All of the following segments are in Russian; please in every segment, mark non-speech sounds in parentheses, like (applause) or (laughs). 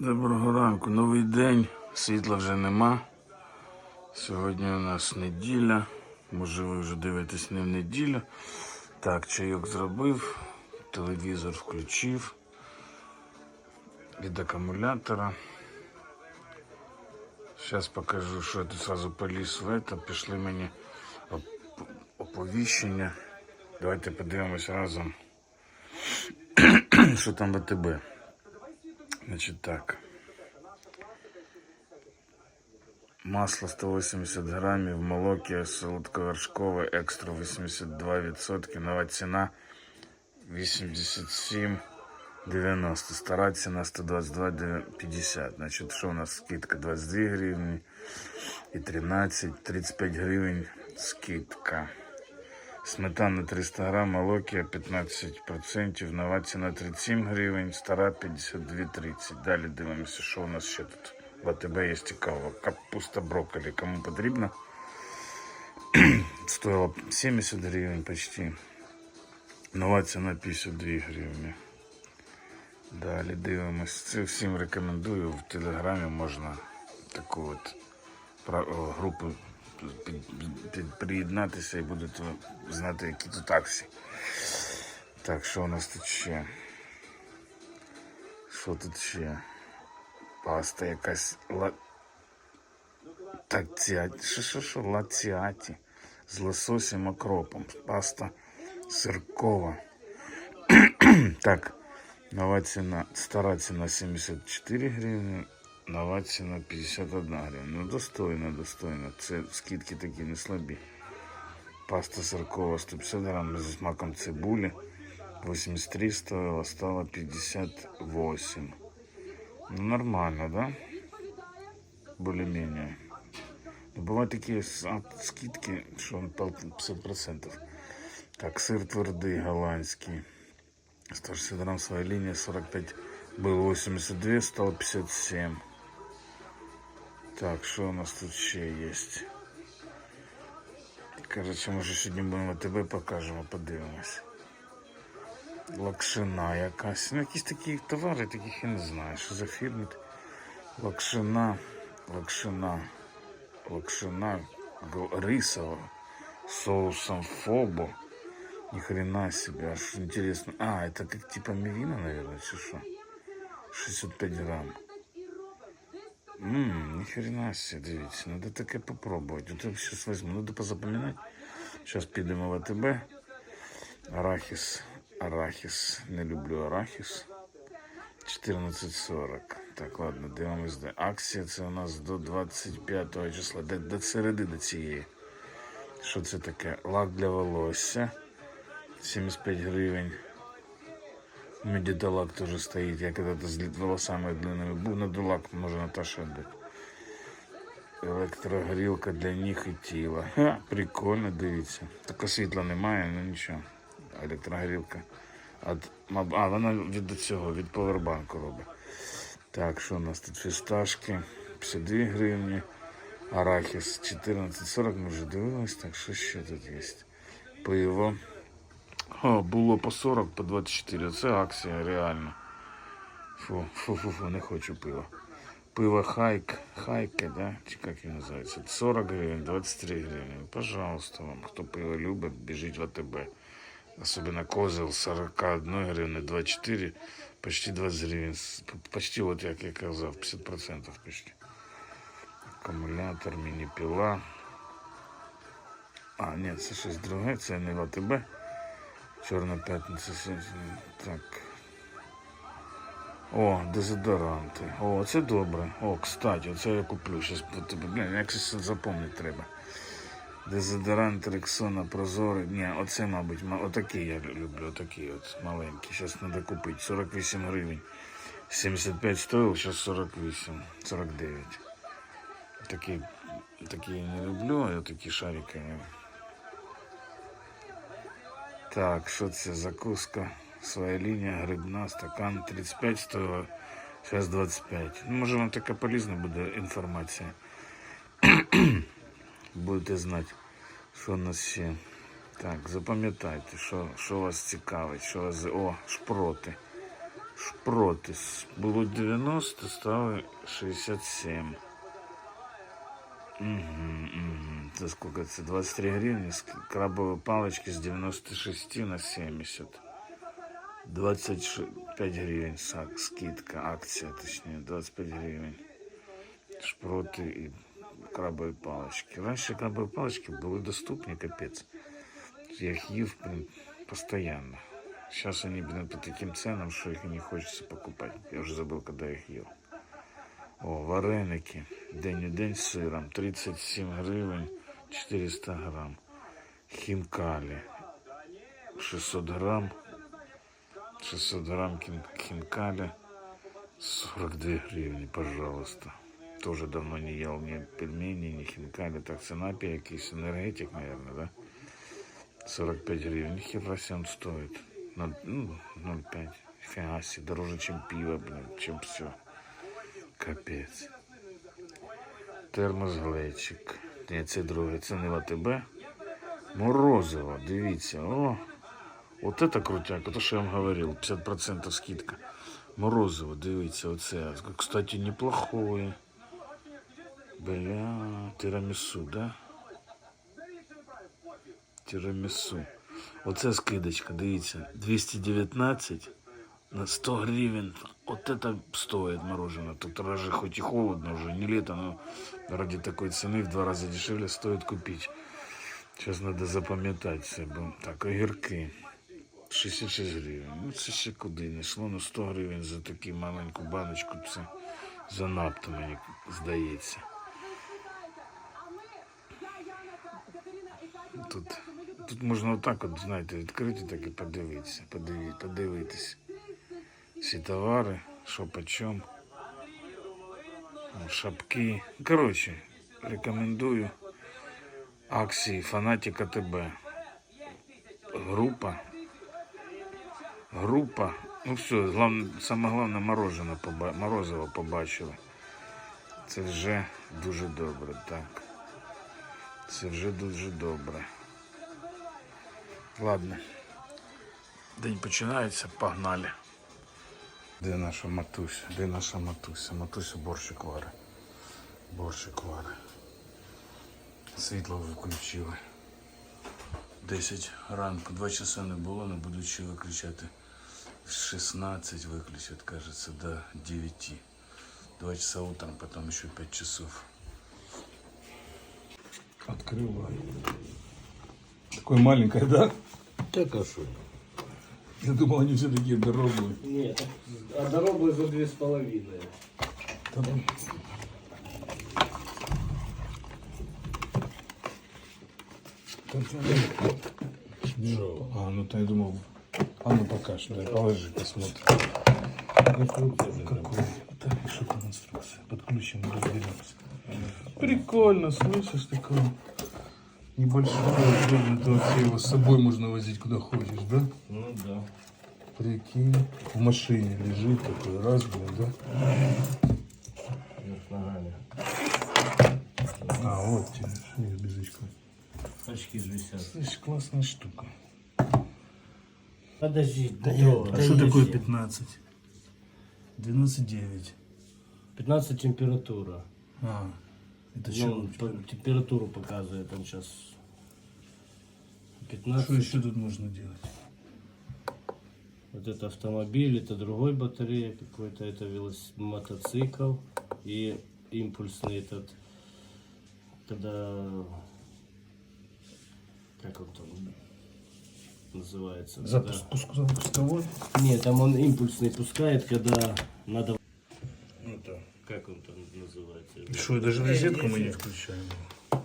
Доброго ранку, новий день, світла вже нема. Сьогодні у нас неділя. Може ви вже дивитесь не в неділю. Так, чайок зробив, телевізор включив від акумулятора. Зараз покажу, що я тут сразу поліз в это. Пішли мені оповіщення. Давайте подивимось разом, (clears throat) що там в АТБ. Значит так. Масло 180 граммів, молоке солодковершкове, екстра 82%, нова ціна 87,90. Стара ціна 122,50. Значить, що у нас скидка 22 гривні і 13, 35 гривень скидка. Сметана 300 грам, молоки 15%, нова ціна 37 гривень, стара 52,30. Далі дивимося, що у нас ще тут. В АТБ є цікаво. Капуста брокколі, кому потрібно. (clears throat) Стоило 70 гривень почти. Нова ціна 52 гривні. Далі дивимось. Це всім рекомендую. В телеграмі можна таку от групу приєднатися і будете знати, які тут акції. Так, що у нас тут ще? Що тут ще? Паста якась ла... Тацяті. Що, що, що? Лаціаті. З лососем окропом. Паста сиркова. (clears throat) так, нова ціна, стара ціна 74 гривні, нова ціна 51 гривня. Ну, достойно, достойно. Це скидки такі не слабі. Паста сиркова 150 грамм з смаком цибулі. 83 стоила, стало 58. Ну, нормально, да? Более-менее. Но бывают такие с- а, скидки, что он пол- 50%. Так, сыр твердый голландский. 160 грамм своя линия, 45 было 82, стало 57. Так, что у нас тут ще есть? Короче, може сьогодні будемо ТБ покажемо, подивимось. Лакшина якась. Ну, якісь такі товари, таких я не знаю. Що за фірми? Лакшина, лакшина, лакшина гл- рисова с соусом фобо. Ни хрена себе, аж интересно. А, это как типа мивина, наверное, чи что? 65 грамм. Ммм, ни хрена себе, дивіться, надо таке попробувати. От я сейчас возьму, надо позапоминати. Сейчас підемо в АТБ. Арахіс, арахіс, не люблю арахіс. 14.40. Так, ладно, дивимось. де. Акція це у нас до 25 числа, до, до середини цієї. Що це таке? Лак для волосся. 75 гривень. Медиталак теж стоїть. Я когда-то волосами длинними був на дулак, може Наташа віддати. Електрогрілка для ніг і тіла. Ха, прикольно, дивіться. Тільки світла немає, ну нічого. Електрогрілка. От, а, вона від цього, від повербанку робить. Так, що у нас тут фісташки? 52 гривні. Арахіс 14,40 ми вже дивились, так що ще тут є? Пиво. О, було по 40, по 24. Це акція реально. Фу, фу, фу, фу, не хочу пива. Пиво хайк, хайке, да? Чи як він називається? 40 гривень, 23 гривні. Пожалуйста, вам, хто пиво любить, біжіть в АТБ. Особенно козел 41 гривны, 24, почти 20 гривен. С- п- Почти вот як я казав, 50% почти. Акумулятор, міні-піла. А, ні, це щось друге, це не в АТБ. Чорна п'ятниця. Так. О, дезодоранти. О, це добре. О, кстати, оце я куплю. Щас. Блін, це запомнити треба. Дезодорант Рексона Прозорий. Ні, оце, мабуть, ма- отакий я люблю, отакий от маленький. Зараз треба купити. 48 гривень. 75 стоїв, зараз 48, 49. Такі, такі я не люблю, а такі шарики. Так, що це? Закуска. Своя лінія, грибна, стакан 35 стоїла, зараз 25. Ну, може вам така полезна буде інформація. (clears throat) Будете знати, що у нас ще. Так, запам'ятайте, що, що вас цікавить, що вас. О, шпроти. Шпроти. Було 90, стало 67. Угу, угу. Це сколько це? 23 гривні. Ск- Крабові палички з 96 на 70. 25 гривень сак, скидка, акція, точніше, 25 гривень. Шпроти і крабові палички. Раніше крабові палички були доступні, капець. Я их їв, блин, постоянно. Сейчас они, блин, по таким ценам, что их и не хочется покупать. Я уже забыл, когда я их ел. О, вареники. День у день з сиром. 37 гривень, 400 грам. Хінкалі. 600 грам. 600 грам хин- хинкали. 42 гривни, пожалуйста. Тоже давно не ел ни пельмени, ни хинкали. Так, цена якийсь энергетик, наверное, да? 45 гривен. Ни хера себе стоит. Ноль- ну, 0,5. Фига себе. Дороже, чем пиво, блин, чем все. Капець. Термос глечик. Ні, це друге, це не в АТБ. Морозиво, дивіться. О, от це крутяк, то, що я вам говорив, 50% скидка. Морозиво, дивіться, оце. Кстати, неплохое. Бля, тирамісу, да? Тирамісу. Оце скидочка, дивіться, 219 на 100 гривен. Вот это стоит мороженое. Тут даже хоть и холодно уже, не лето, но ради такой цены в два раза дешевле стоит купить. Сейчас надо запам'ятати себе. Так, огірки. 66 гривень. Ну це ще куди не йшло. Ну 100 гривень за таку маленьку баночку. Це занадто мені здається. Тут, тут можна отак, от, знаєте, відкрити так і подивитися. Подивитися. Всі товари, що по. Шапки. Коротше, рекомендую акції Фанатик АТБ. Група. Група. Ну все, главне, саме головне мороженое, поба- морозиво побачили. Це вже дуже добре, так. Це вже дуже добре. Ладно. День починається, погнали. Де наша матуся? Де наша матуся? Матуся борщик варе. Борщик варе. Світло виключили. 10 ранку, 2 часа не було, не будучи виключати. В 16 выключат, кажется, до 9. 2 часа утром, потом еще 5 часов. Открывай. Такое маленькое, да? Так а что? Я думал, они все такие дорогие. Нет, а дорогу за две с половиной. Ну. Что? А, ну то я думал. А ну покажи, дай положи, посмотрим. Какой? Так, что там инструкция? Подключим, разберемся. Прикольно, слышишь, такое небольшое то вообще его с собой можно возить куда хочешь, да? Ну да. Прикинь, в машине лежит такой раз, блин, да? Вверх ногами. А, вот тебе, не без очка. Очки же висят. Слышь, классная штука. Подожди, да я... А что такое 15? 12,9. 15 температура. А, это Ну, что? температуру показывает он сейчас. Что 15. еще тут можно делать? Вот это автомобиль, это другой батарея какой-то, это велос... мотоцикл и импульсный этот, когда, как он там называется? Запуск, когда- Нет, там он импульсный пускает, когда надо... Ну да. Как он там называется? Что, даже розетку мы не включаем?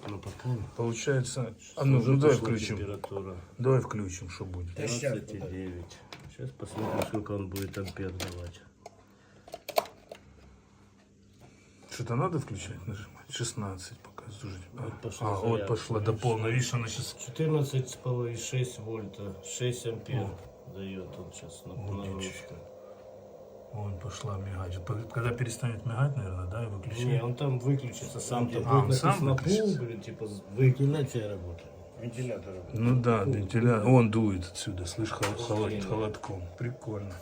Ну, пока. Получается... А ну, ну давай включим. Температура. Давай включим, что будет. 29. Сейчас посмотрим, сколько он будет ампер давать. Что-то надо включать, нажимать? 16 показывает. Вот пошла а, вот пошла до полной. Видишь, она сейчас... 14 с половиной 6 вольта, 6 ампер дает он сейчас на О, нагрузку. Вон пошла мигать. Когда перестанет мигать, наверное, да, и выключить. Не, он там выключится сам. Там А, он будет сам написано выключится? пул, типа вентиляция работает. Вентилятор работает. Ну да, вентилятор. Он дует отсюда, слышь, хол- холод- холодком. Прикольно.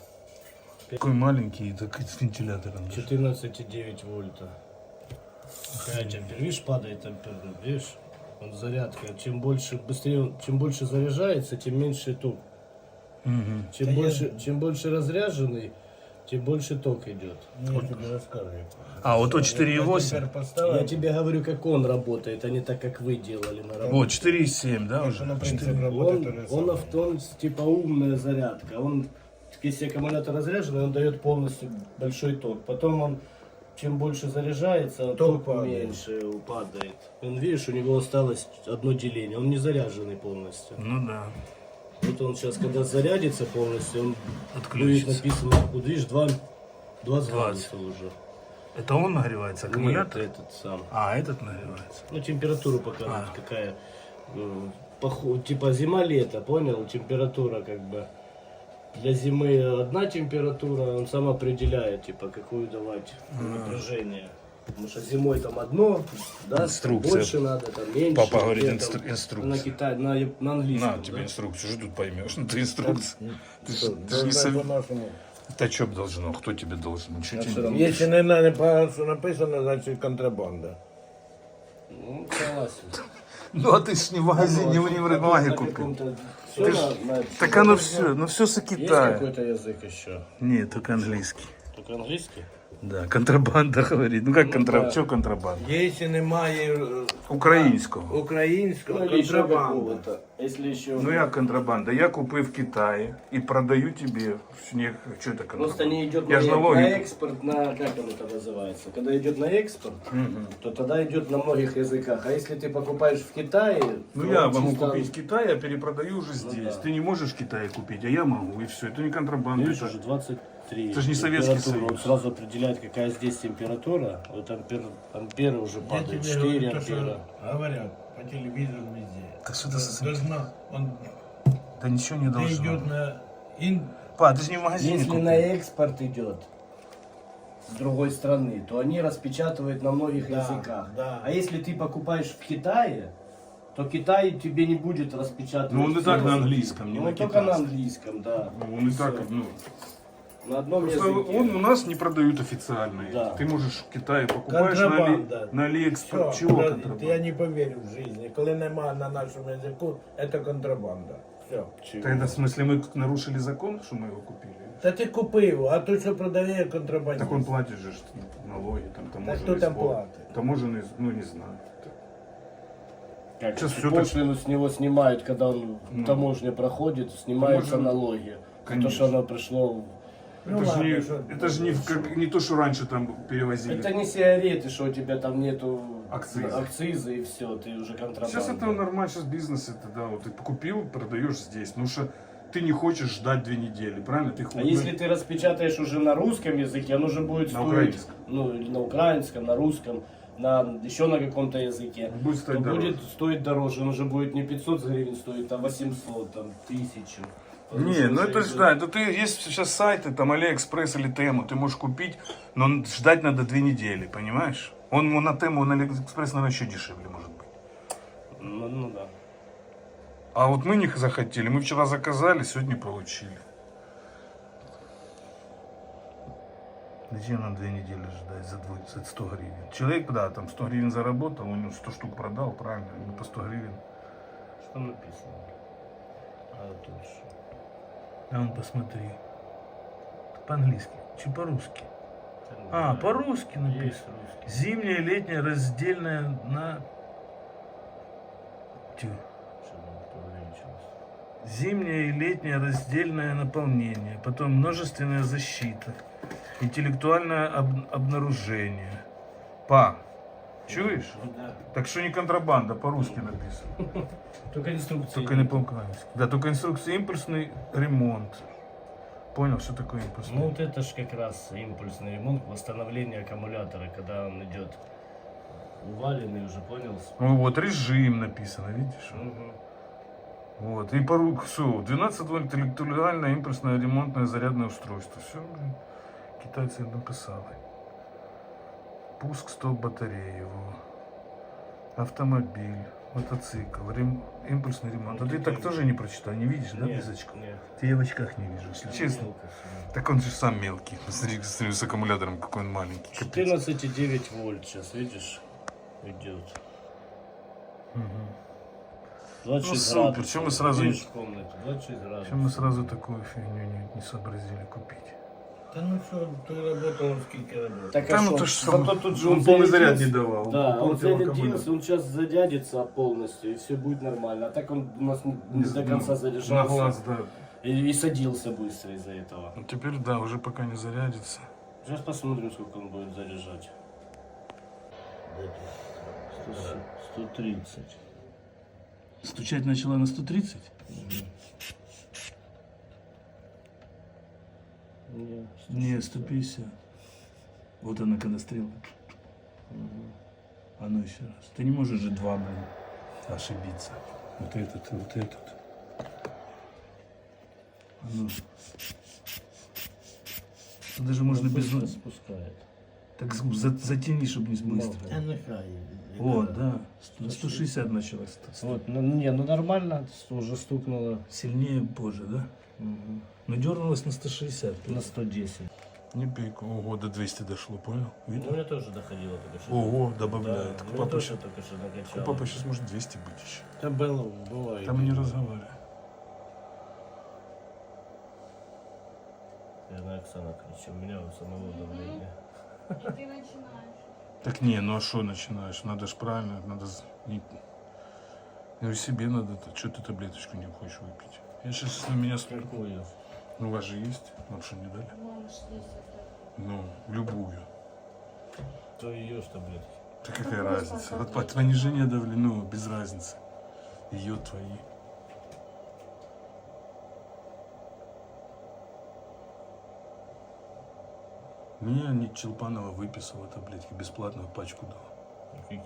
Такой маленький, и такой с вентилятором. даже. 14,9 вольта. 5 ампер. Видишь, падает ампер, видишь? Он зарядка. Чем больше, быстрее, он- чем больше заряжается, тем меньше ток. Мгм. Чем больше, чем больше разряженный, тем больше ток идет. Ну, я тебе рассказываю. А, вот то 4,8. Теперь поставил. Я тебе говорю, как он работает, а не так, как вы делали на работе. Вот, 4,7, да, уже? на принцип работает Он, он, самое. авто- он типа умная зарядка. Он, если аккумулятор разряженный, он дает полностью большой ток. Потом он, чем больше заряжается, Ток ток, падает. меньше падает. Он, видишь, у него осталось одно деление. Он не заряженный полностью. Ну да. Вот он сейчас, когда зарядится полностью, он будет написано, видишь, 2, 20 градусов уже. Это он нагревается, аккумулятор? Нет, этот сам. А, этот нагревается. Ну, температуру показывает, А. какая. э, похо- типа зима-лето, понял? Температура как бы. Для зимы одна температура, он сам определяет, типа, какую давать напряжение. Потому что зимой там одно, да, Инструкция. больше надо, там меньше. Папа говорит, инстру- инструкция. На Китай, на, на английском. На, тебе да? инструкцию, что тут поймешь? (laughs) Ну, ты инструкция. Ты ж- ты ж Должно не по-нашему. Это что б должно? Кто тебе должен? Ничего А тебе что не там? Если не на по- написано, значит контрабанда. Ну, согласен. Ну, а ты ж не в магазине, не в На универмаге купил. каком-то- всё Ты ж- на- на- Так оно все, ну все со Есть Китая. какой-то язык еще? Нет, только английский. Только английский? Да, контрабанда говорит. (laughs) Ну как Ну, контрабанда? да. Что контрабанда? Якщо немає е, Українського. українського, Ну, или еще контрабанда. какого-то. Если еще... Ну як контрабанда? Я купив в Китаї і продаю тебе. Снег. Що це контрабанда? Просто не идет Я на, ж на налоги. экспорт, на как оно там называется? Когда идет на экспорт, то тогда идет на многих языках. А если ты покупаешь в Китае, Ну то я он могу чисто- купить в Китае, а перепродаю уже здесь. да. Ты не можешь в Китае купить, а я могу, и все. Это не контрабанда. Видишь, это- уже 23 Это ж не Советский температура. Он Союз. сразу определяет, какая здесь температура. Вот ампер, амперы уже падают. тебе 4 говорю, то, ампера. что говорят по телевизору везде. Так что это за- Должно, он Да ничего не должно. идет на ин, Па, ты же не в магазине Если купил. на экспорт идет с другой страны, то они распечатывают на многих Да, языках. да. А если ты покупаешь в Китае, то Китай тебе не будет распечатывать. Ну он и все так на английском, не Ну, на он только на китайском. английском, да. Ну, Он и так, Всё. ну, На одном Просто языке. он у нас не продают официально. Да. Ты можешь в Китае покупаешь на, Али... Контрабанда. на Алиэкспорт. Все, Чего я контрабанда? не поверю в жизни. Коли нема на нашому язику, це контрабанда. Все. Чего? Тогда в смысле мы нарушили закон, что мы его купили? Та ти купив, а той, що продає контрабандист. Так он платит же ж налоги, там таможенный кто там сбор. платит? Таможенный, ну не знаю. Как Сейчас всё так- пошлину с него снимают, когда он Ну. таможня проходит, снимаются Таможня- налоги. За то, Конечно. что оно пришло... в- Ну это же ладно, не, что- это ж не, в- как, не то, что раньше там перевозили. Это не сигареты, что у тебя там нету Акцизы. акцизы и все, ты уже контрабанда. Сейчас это нормально, сейчас бизнес это, да, вот ты купил, продаешь здесь. Потому что ты не хочешь ждать две недели, правильно? Ты А ху- если ты распечатаешь уже на русском языке, оно уже будет На стоить, украинском. ну, или на украинском, на русском, на еще на каком-то языке, Будет то стоить дороже. будет стоить дороже. Он уже будет не 500 гривен стоить, а 800, там, 1000. Не, ну это ж да, это ты есть сейчас сайты, там Алиэкспресс или Тему, ты можешь купить, но ждать надо две недели, понимаешь? Он он на Тему, на Алиэкспресс, наверное, еще дешевле может быть. Ну, ну да. А вот мы не захотели, мы вчера заказали, сегодня получили. Зачем нам две недели ждать за, двое, за 100 гривен? Человек, да, там 100 гривен заработал, он 100 штук продал, правильно, по 100 гривен. Что написано? А тут А он посмотри. По-английски, чи по-русски? А, по-русски написано. Зимняя, летняя, раздельная на... Тю. Зимнее и летнее раздельное наполнение, потом множественная защита, интеллектуальное об- обнаружение. Па. Чуешь? Ну. Так что не контрабанда, по-русски написано. Только инструкции. Только не по-украински. Да, только инструкция импульсный ремонт. Понял, что такое импульсный? Ну вот это ж как раз импульсный ремонт, восстановление аккумулятора, когда он идет уваленный уже, понял? Ну вот, режим написано, видишь? Мгм. Вот, и по все, 12 вольт интеллектуальное импульсное ремонтное зарядное устройство. Все, блин, китайцы написали. Пуск стоп батареи. Во. Автомобиль, мотоцикл, рем- импульсный ремонт. А ты так тоже не прочитал, не видишь, да, Нет, визочку? нет. Ты я в очках не вижу, если честно. Мелко. Так он же сам мелкий. Посмотри, смотри, с аккумулятором какой он маленький. Капец. 14,9 вольт сейчас, видишь, идет. 26 Ну, супер, чё мы сразу- Видишь, в комнате 26 градусов. Чем мы сразу такую фигню не, не сообразили купить? Та ну що, ти работал, скільки работал. Так, а ну то ж Зато сам, тут же он полный заряд зарядился. не давал. Да, он Попортил зарядился, он сейчас зарядится полностью, и все будет нормально. А так он у нас не, не до конца На заряжался. глаз, да. И, и садился быстро из-за этого. Ну, теперь, да, уже пока не зарядится. Сейчас посмотрим, сколько он будет заряжать. 130. Стучать начала на 130? Не, 150. Вот она, когда стрела. А ну еще раз. Ты не можешь же два, блин, ошибиться. Вот этот и вот этот. А ну. Тут даже можно без... Спускает. Так за- затяни, чтобы не быстро. Та нехай. О, да. На 160 началось. Вот, ну, не, ну нормально, уже стукнуло Сильнее позже, да? Но дернулось на 160. на 110. Не пейку. Ого, до 200 дошло, понял? Ну, Видно? у меня тоже доходило только что. Ого, Да, добавляет. меня папа, тоже только что накачало. папа сейчас может 200 быть еще. Да было, бывает. Там не разговаривай. Я на Оксана кричу, у меня у самого давление. И ты начинаешь. Так не, ну а что начинаешь? Надо ж правильно, надо... Ну и себе надо, что ты таблеточку не хочешь выпить? Я сейчас на меня... Какую? Ну, у вас же есть? Вам что, не дали? Ну, любую. То ее таблетки. Да какая разница? Вот по- понижение давления, ну, без разницы. Ее твои. Мне не Челпанова выписала таблетки, бесплатно пачку дала. Каких?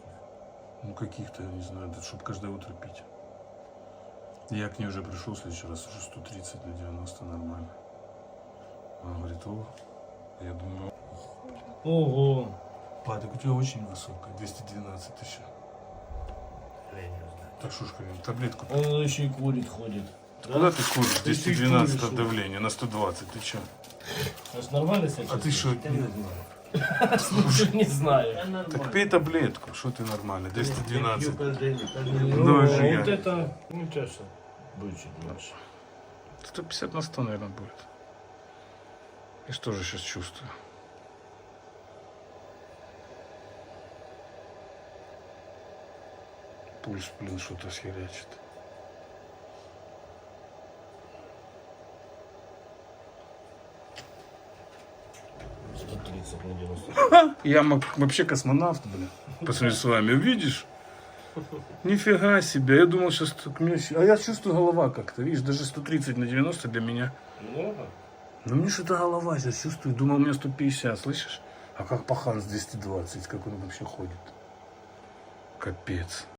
Ну, каких-то, я не знаю, чтобы каждое утро пить. Я к ней уже пришел в следующий раз, уже 130 на 90, нормально. Она говорит, о, я думаю, Ого. па, так у тебя очень высокая, 212 тысяч. Так говорю, таблетку Он еще и курит ходит. Куда ты куришь? Ты 212 куришь, давление на 120, ты чё? А ж нормально себя А ты что? Слушай, не знаю. Так пей таблетку, что ты нормально, 212. Ну, Ну, же я. вот это, ну, чаще. Будет чуть больше. 150 на 100, наверное, будет. Я что же сейчас чувствую? Пульс, блин, что-то схерячит. Сто тридцать на 90. (laughs) Я вообще космонавт, блин. По сравнению с вами, видишь? Нифига себе, я думал сейчас... А я чувствую голова как-то, видишь, даже 130 на 90 для меня. Много? Ну мне что-то голова сейчас чувствует, думал, у меня 150, слышишь? А как пахан с 220, как он вообще ходит? Капец.